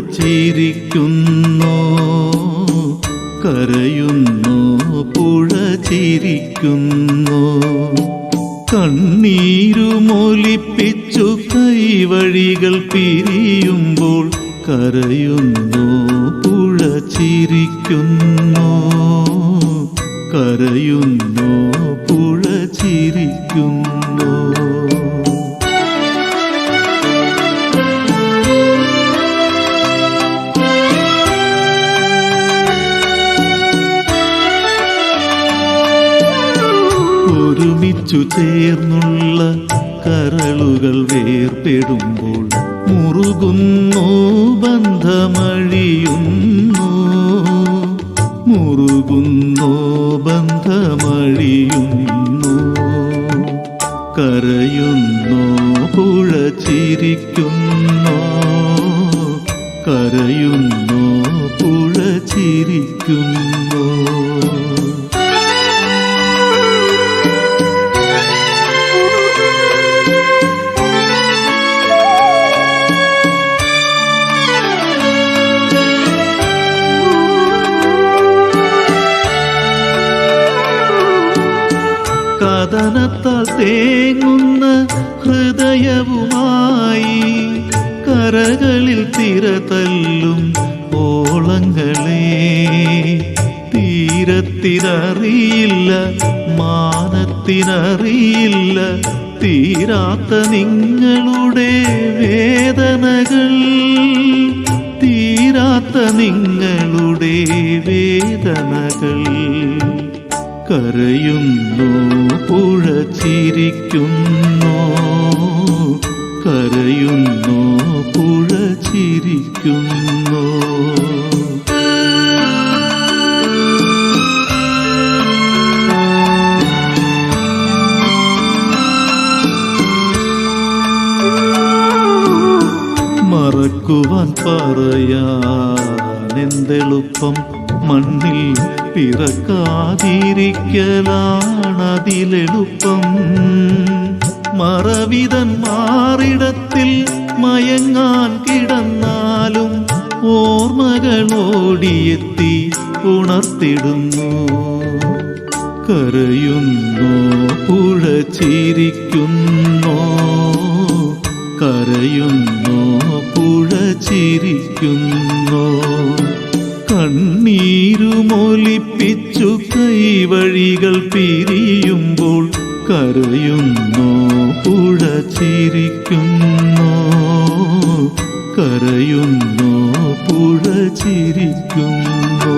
ചിരിക്കുന്നു. കരയുന്നു പുഴ ചിരിക്കുന്നു. കണ്ണീരുമൊലിപ്പിച്ചു കൈവഴികൾ പിരിയുമ്പോൾ കരയുന്നു പുഴ ചിരിക്കുന്നു. കരയുന്നു പുഴ ചിരിക്കുന്നു. ഒരുമിച്ചു ചേർന്നുള്ള കരളുകൾ വേർപെടുമ്പോൾ മുറുകുന്നു ബന്ധമഴിയുന്നു. മുറുകുന്നു ബന്ധമഴിയുന്നു. കരയുന്നു പുഴ ചിരിക്കുന്നു കരയുന്നു പുഴ ചിരിക്കുന്നു തേങ്ങുന്ന ഹൃദയവുമായി കരകളിൽ തിരതല്ലും ഓളങ്ങളെ. തീരത്തിനറിയില്ല മാനത്തിനറിയില്ല തീരാത്ത നിങ്ങളുടെ വേദനകൾ. തീരാത്ത നിങ്ങളുടെ വേദനകൾ കരയുന്നു ചിരിക്കുന്നു കരയുന്നു പുഴ ചിരിക്കുന്നു. മറക്കുവാൻ പറയാൻ എന്തെളുപ്പം മണ്ണിൽ പിറക്കാതിരിക്കലാണതിലെളുപ്പം. മറവിതൻ മാറിടത്തിൽ മയങ്ങാൻ കിടന്നാലും ഓർമ്മകൾ ഓടിയെത്തി ഉണർത്തിടുന്നു. കരയുന്നു പുഴ ചിരിക്കുന്നു കരയുന്നു പുഴ ചിരിക്കുന്നു കണ്ണീരുമൊലിപ്പിച്ചു കൈവഴികൾ പിരിയുമ്പോൾ കരയുന്നു പുഴ ചിരിക്കുന്നു കരയുന്നു പുഴ ചിരിക്കുന്നു